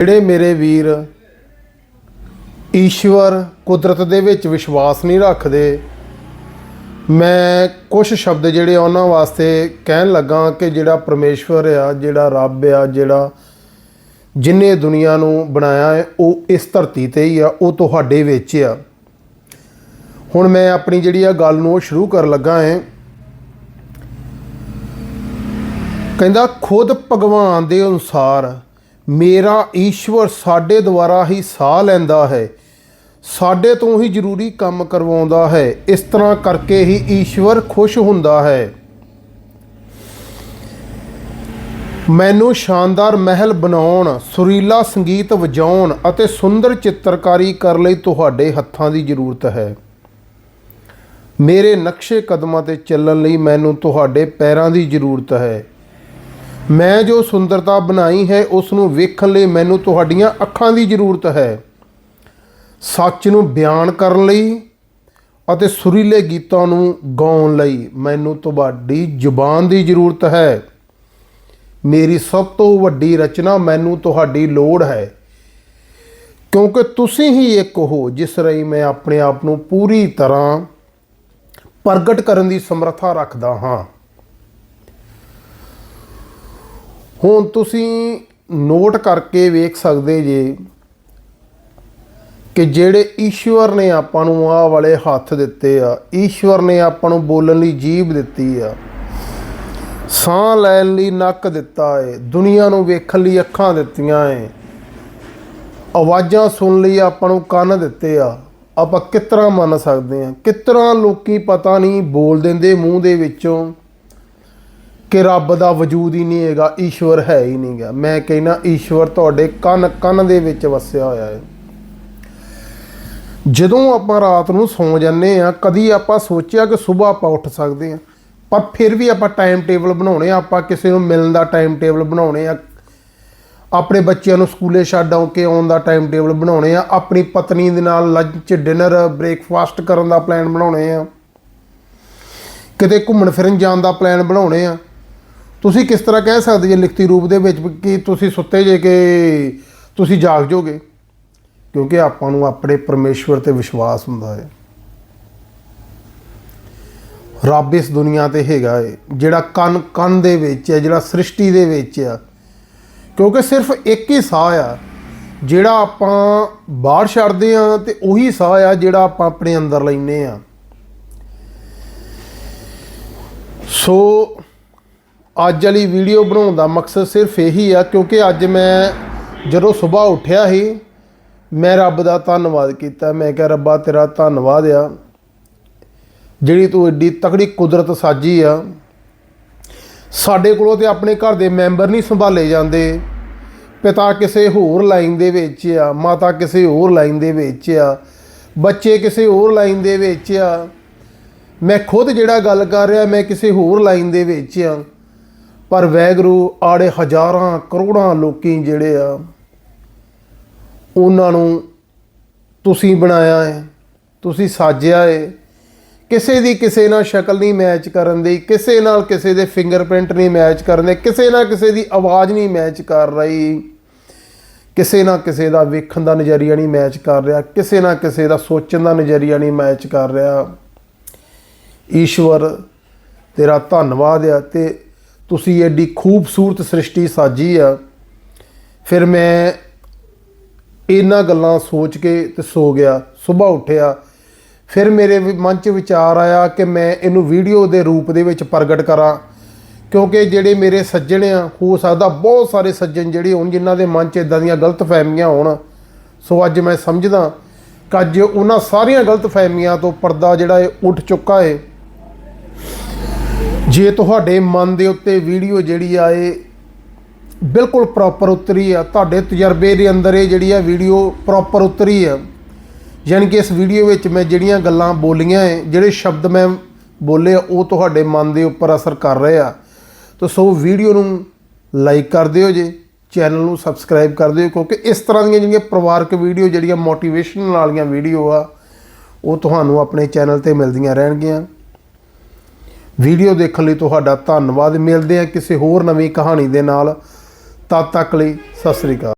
ਜਿਹੜੇ ਮੇਰੇ ਵੀਰ ਈਸ਼ਵਰ ਕੁਦਰਤ ਦੇ ਵਿੱਚ ਵਿਸ਼ਵਾਸ ਨਹੀਂ ਰੱਖਦੇ, ਮੈਂ ਕੁਝ ਸ਼ਬਦ ਜਿਹੜੇ ਉਹਨਾਂ ਵਾਸਤੇ ਕਹਿਣ ਲੱਗਾ ਕਿ ਜਿਹੜਾ ਪਰਮੇਸ਼ਵਰ ਆ, ਜਿਹੜਾ ਰੱਬ ਆ, ਜਿਹੜਾ ਜਿਨੇ ਦੁਨੀਆ ਨੂੰ ਬਣਾਇਆ ਹੈ, ਉਹ ਇਸ ਧਰਤੀ ਤੇ ਹੀ ਆ, ਉਹ ਤੁਹਾਡੇ ਵਿੱਚ ਆ। ਹੁਣ ਮੈਂ ਆਪਣੀ ਜਿਹੜੀ ਆ ਗੱਲ ਨੂੰ ਉਹ ਸ਼ੁਰੂ ਕਰਨ ਲੱਗਾ ਹਾਂ। ਕਹਿੰਦਾ, ਖੁਦ ਭਗਵਾਨ ਦੇ ਅਨੁਸਾਰ ਮੇਰਾ ਈਸ਼ਵਰ ਸਾਡੇ ਦੁਆਰਾ ਹੀ ਸਾਹ ਲੈਂਦਾ ਹੈ। ਸਾਡੇ ਤੋਂ ਹੀ ਜ਼ਰੂਰੀ ਕੰਮ ਕਰਵਾਉਂਦਾ ਹੈ। ਇਸ ਤਰ੍ਹਾਂ ਕਰਕੇ ਹੀ ਈਸ਼ਵਰ ਖੁਸ਼ ਹੁੰਦਾ ਹੈ। ਮੈਨੂੰ ਸ਼ਾਨਦਾਰ ਮਹਿਲ ਬਣਾਉਣ, ਸੁਰੀਲਾ ਸੰਗੀਤ ਵਜਾਉਣ ਅਤੇ ਸੁੰਦਰ ਚਿੱਤਰਕਾਰੀ ਕਰਨ ਲਈ ਤੁਹਾਡੇ ਹੱਥਾਂ ਦੀ ਜ਼ਰੂਰਤ ਹੈ। ਮੇਰੇ ਨਕਸ਼ੇ ਕਦਮਾਂ ਤੇ ਚੱਲਣ ਲਈ ਮੈਨੂੰ ਤੁਹਾਡੇ ਪੈਰਾਂ ਦੀ ਜ਼ਰੂਰਤ ਹੈ। ਮੈਂ ਜੋ ਸੁੰਦਰਤਾ ਬਣਾਈ ਹੈ ਉਸ ਨੂੰ ਵੇਖਣ ਲਈ ਮੈਨੂੰ ਤੁਹਾਡੀਆਂ ਅੱਖਾਂ ਦੀ ਜ਼ਰੂਰਤ ਹੈ। ਸੱਚ ਨੂੰ ਬਿਆਨ ਕਰਨ ਲਈ ਅਤੇ ਸੁਰੀਲੇ ਗੀਤਾਂ ਨੂੰ ਗਾਉਣ ਲਈ ਮੈਨੂੰ ਤੁਹਾਡੀ ਜ਼ੁਬਾਨ ਦੀ ਜ਼ਰੂਰਤ ਹੈ। ਮੇਰੀ ਸਭ ਤੋਂ ਵੱਡੀ ਰਚਨਾ ਮੈਨੂੰ ਤੁਹਾਡੀ ਲੋੜ ਹੈ। ਕਿਉਂਕਿ ਤੁਸੀਂ ਹੀ ਇੱਕ ਹੋ, ਜਿਸ ਰਾਹੀਂ ਮੈਂ ਆਪਣੇ ਆਪ ਨੂੰ ਪੂਰੀ ਤਰ੍ਹਾਂ ਪ੍ਰਗਟ ਕਰਨ ਦੀ ਸਮਰੱਥਾ ਰੱਖਦਾ ਹਾਂ। ਹੁਣ ਤੁਸੀਂ ਨੋਟ ਕਰਕੇ ਵੇਖ ਸਕਦੇ ਜੇ ਕਿ ਜਿਹੜੇ ਈਸ਼ਵਰ ਨੇ ਆਪਾਂ ਨੂੰ ਆਹ ਵਾਲੇ ਹੱਥ ਦਿੱਤੇ ਆ, ਈਸ਼ਵਰ ਨੇ ਆਪਾਂ ਨੂੰ ਬੋਲਣ ਲਈ ਜੀਭ ਦਿੱਤੀ ਆ, ਸਾਹ ਲੈਣ ਲਈ ਨੱਕ ਦਿੱਤਾ ਏ, ਦੁਨੀਆ ਨੂੰ ਵੇਖਣ ਲਈ ਅੱਖਾਂ ਦਿੱਤੀਆਂ ਏ, ਆਵਾਜ਼ਾਂ ਸੁਣਨ ਲਈ ਆਪਾਂ ਨੂੰ ਕੰਨ ਦਿੱਤੇ ਆ, ਆਪਾਂ ਕਿਸ ਤਰ੍ਹਾਂ ਮੰਨ ਸਕਦੇ ਆ ਕਿਸ ਤਰ੍ਹਾਂ ਲੋਕੀ ਪਤਾ ਨਹੀਂ ਬੋਲ ਦਿੰਦੇ ਮੂੰਹ ਦੇ ਵਿੱਚੋਂ ਕਿ ਰੱਬ ਦਾ ਵਜੂਦ ਹੀ ਨਹੀਂ ਹੈਗਾ, ਈਸ਼ਵਰ ਹੈ ਹੀ ਨਹੀਂ ਨਹੀਂਗਾ ਮੈਂ ਕਹਿੰਦਾ, ਈਸ਼ਵਰ ਤੁਹਾਡੇ ਕੰਨ ਕੰਨ ਦੇ ਵਿੱਚ ਵਸਿਆ ਹੋਇਆ ਹੈ। ਜਦੋਂ ਆਪਾਂ ਰਾਤ ਨੂੰ ਸੌਂ ਜਾਂਦੇ ਆ ਕਦੀ ਆਪਾਂ ਸੋਚਿਆ ਕਿ ਸਵੇਰ ਆਪਾਂ ਉੱਠ ਸਕਦੇ ਆ ਪਰ ਫਿਰ ਵੀ ਆਪਾਂ ਟਾਈਮ ਟੇਬਲ ਬਣਾਉਣੇ ਆ ਆਪਾਂ ਕਿਸੇ ਨੂੰ ਮਿਲਣ ਦਾ ਟਾਈਮ ਟੇਬਲ ਬਣਾਉਣੇ ਆ ਆਪਣੇ ਬੱਚਿਆਂ ਨੂੰ ਸਕੂਲੇ ਛੱਡ ਆਉ ਕੇ ਆਉਣ ਦਾ ਟਾਈਮ ਟੇਬਲ ਬਣਾਉਣੇ ਆ ਆਪਣੀ ਪਤਨੀ ਦੇ ਨਾਲ ਲੰਚ ਡਿਨਰ ਬ੍ਰੇਕਫਾਸਟ ਕਰਨ ਦਾ ਪਲਾਨ ਬਣਾਉਣੇ ਆ ਕਿਤੇ ਘੁੰਮਣ ਫਿਰਨ ਜਾਣ ਦਾ ਪਲਾਨ ਬਣਾਉਣੇ ਆ ਤੁਸੀਂ ਕਿਸ ਤਰ੍ਹਾਂ ਕਹਿ ਸਕਦੇ ਜੇ ਲਿਖਤੀ ਰੂਪ ਦੇ ਵਿੱਚ ਕਿ ਤੁਸੀਂ ਸੁੱਤੇ ਜੇ ਕਿ ਤੁਸੀਂ ਜਾਗ ਜਾਓਗੇ? ਕਿਉਂਕਿ ਆਪਾਂ ਨੂੰ ਆਪਣੇ ਪਰਮੇਸ਼ਵਰ ਤੇ ਵਿਸ਼ਵਾਸ ਹੁੰਦਾ ਹੈ। ਰੱਬ ਇਸ ਦੁਨੀਆ ਤੇ ਹੈਗਾ ਏ, ਜਿਹੜਾ ਕੰਨ ਕੰਨ ਦੇ ਵਿੱਚ ਹੈ ਜਿਹੜਾ ਸ੍ਰਿਸ਼ਟੀ ਦੇ ਵਿੱਚ ਆ। ਕਿਉਂਕਿ ਸਿਰਫ ਇੱਕ ਹੀ ਸਾਹ ਆ, ਜਿਹੜਾ ਆਪਾਂ ਬਾਹਰ ਛੱਡਦੇ ਆ ਤੇ ਉਹੀ ਸਾਹ ਆ ਜਿਹੜਾ ਆਪਾਂ ਆਪਣੇ ਅੰਦਰ ਲੈਨੇ ਆ। ਸੋ ਅੱਜ ਵਾਲੀ ਵੀਡੀਓ ਬਣਾਉਣ ਦਾ ਮਕਸਦ ਸਿਰਫ ਇਹੀ ਆ, ਕਿਉਂਕਿ ਅੱਜ ਮੈਂ ਜਦੋਂ ਸਵੇਰ ਉੱਠਿਆ ਸੀ, ਮੈਂ ਰੱਬ ਦਾ ਧੰਨਵਾਦ ਕੀਤਾ। ਮੈਂ ਕਿਹਾ, ਰੱਬਾ, ਤੇਰਾ ਧੰਨਵਾਦ ਆ। ਜਿਹੜੀ ਤੂੰ ਏਡੀ ਤਕੜੀ ਕੁਦਰਤ ਸਾਜੀ ਆ, ਸਾਡੇ ਕੋਲੋਂ ਤੇ ਆਪਣੇ ਘਰ ਦੇ ਮੈਂਬਰ ਨਹੀਂ ਸੰਭਾਲੇ ਜਾਂਦੇ। ਪਿਤਾ ਕਿਸੇ ਹੋਰ ਲਾਈਨ ਦੇ ਵਿੱਚ ਆ, ਮਾਤਾ ਕਿਸੇ ਹੋਰ ਲਾਈਨ ਦੇ ਵਿੱਚ ਆ, ਬੱਚੇ ਕਿਸੇ ਹੋਰ ਲਾਈਨ ਦੇ ਵਿੱਚ ਆ। ਮੈਂ ਖੁਦ ਜਿਹੜਾ ਗੱਲ ਕਰ ਰਿਹਾ, ਮੈਂ ਕਿਸੇ ਹੋਰ ਲਾਈਨ ਦੇ ਵਿੱਚ ਆ। ਪਰ ਵੈਗਰੂ ਆੜੇ ਹਜ਼ਾਰਾਂ ਕਰੋੜਾਂ ਲੋਕੀ ਜਿਹੜੇ ਆ, ਉਹਨਾਂ ਨੂੰ ਤੁਸੀਂ ਬਣਾਇਆ ਹੈ ਤੁਸੀਂ ਸਾਜਿਆ ਹੈ ਕਿਸੇ ਦੀ ਕਿਸੇ ਨਾਲ ਸ਼ਕਲ ਨਹੀਂ ਮੈਚ ਕਰਨ ਦੀ, ਕਿਸੇ ਨਾਲ ਕਿਸੇ ਦੇ ਫਿੰਗਰਪ੍ਰਿੰਟ ਨਹੀਂ ਮੈਚ ਕਰਨ ਦੇ, ਕਿਸੇ ਨਾਲ ਕਿਸੇ ਦੀ ਆਵਾਜ਼ ਨਹੀਂ ਮੈਚ ਕਰ ਰਹੀ। ਕਿਸੇ ਨਾ ਕਿਸੇ ਦਾ ਵੇਖਣ ਦਾ ਨਜ਼ਰੀਆ ਨਹੀਂ ਮੈਚ ਕਰ ਰਿਹਾ, ਕਿਸੇ ਨਾ ਕਿਸੇ ਦਾ ਸੋਚਣ ਦਾ ਨਜ਼ਰੀਆ ਨਹੀਂ ਮੈਚ ਕਰ ਰਿਹਾ। ਈਸ਼ਵਰ, ਤੇਰਾ ਧੰਨਵਾਦ ਆ ਤੇ ਤੁਸੀਂ ਐਡੀ ਖੂਬਸੂਰਤ ਸ੍ਰਿਸ਼ਟੀ ਸਾਜੀ ਆ, ਫਿਰ ਮੈਂ ਇਹਨਾਂ ਗੱਲਾਂ ਸੋਚ ਕੇ ਤੇ ਸੋ ਗਿਆ ਸਵੇਰ ਉੱਠਿਆ। ਫਿਰ ਮੇਰੇ ਮਨ 'ਚ ਵਿਚਾਰ ਆਇਆ ਕਿ ਮੈਂ ਇਹਨੂੰ ਵੀਡੀਓ ਦੇ ਰੂਪ ਦੇ ਵਿੱਚ ਪ੍ਰਗਟ ਕਰਾਂ, ਕਿਉਂਕਿ ਜਿਹੜੇ ਮੇਰੇ ਸੱਜਣ ਆ, ਹੋ ਸਕਦਾ ਬਹੁਤ ਸਾਰੇ ਸੱਜਣ ਜਿਹੜੇ ਹੋਣ ਜਿਨ੍ਹਾਂ ਦੇ ਮਨ 'ਚ ਇਦਾਂ ਦੀਆਂ ਗਲਤ ਫਹਿਮੀਆਂ ਹੋਣ। ਸੋ ਅੱਜ ਮੈਂ ਸਮਝਦਾ ਕਿ ਅੱਜ ਉਹਨਾਂ ਸਾਰੀਆਂ ਗਲਤ ਫਹਿਮੀਆਂ ਤੋਂ ਪਰਦਾ ਜਿਹੜਾ ਹੈ ਉੱਠ ਚੁੱਕਾ ਹੈ ਜੇ ਤੁਹਾਡੇ ਮਨ ਦੇ ਉੱਤੇ ਵੀਡੀਓ ਜਿਹੜੀ ਆ ਇਹ ਬਿਲਕੁਲ ਪ੍ਰੋਪਰ ਉਤਰੀ ਆ ਤੁਹਾਡੇ ਤਜਰਬੇ ਦੇ ਅੰਦਰ ਇਹ ਜਿਹੜੀ ਆ ਵੀਡੀਓ ਪ੍ਰੋਪਰ ਉਤਰੀ ਆ ਯਾਨੀ ਕਿ ਇਸ ਵੀਡੀਓ ਵਿੱਚ ਮੈਂ ਜਿਹੜੀਆਂ ਗੱਲਾਂ ਬੋਲੀਆਂ ਏ ਜਿਹੜੇ ਸ਼ਬਦ ਮੈਂ ਬੋਲੇ ਆ, ਉਹ ਤੁਹਾਡੇ ਮਨ ਦੇ ਉੱਪਰ ਅਸਰ ਕਰ ਰਹੇ ਆ। ਤਾਂ ਸੋ ਵੀਡੀਓ ਨੂੰ ਲਾਈਕ ਕਰ ਦਿਓ ਜੇ ਚੈਨਲ ਨੂੰ ਸਬਸਕ੍ਰਾਈਬ ਕਰ ਦਿਓ ਕਿਉਂਕਿ ਇਸ ਤਰ੍ਹਾਂ ਦੀਆਂ ਜਿਹੜੀਆਂ ਪਰਿਵਾਰਕ ਵੀਡੀਓ ਜਿਹੜੀਆਂ ਮੋਟੀਵੇਸ਼ਨਲ ਵਾਲੀਆਂ ਵੀਡੀਓ ਆ ਉਹ ਤੁਹਾਨੂੰ ਆਪਣੇ ਚੈਨਲ ਤੇ ਮਿਲਦੀਆਂ ਰਹਿਣਗੀਆਂ। ਵੀਡੀਓ ਦੇਖਣ ਲਈ ਤੁਹਾਡਾ ਧੰਨਵਾਦ। ਮਿਲਦੇ ਆ ਕਿਸੇ ਹੋਰ ਨਵੀਂ ਕਹਾਣੀ ਦੇ ਨਾਲ। ਤਦ ਤੱਕ ਲਈ ਸਤਿ ਸ੍ਰੀ ਅਕਾਲ।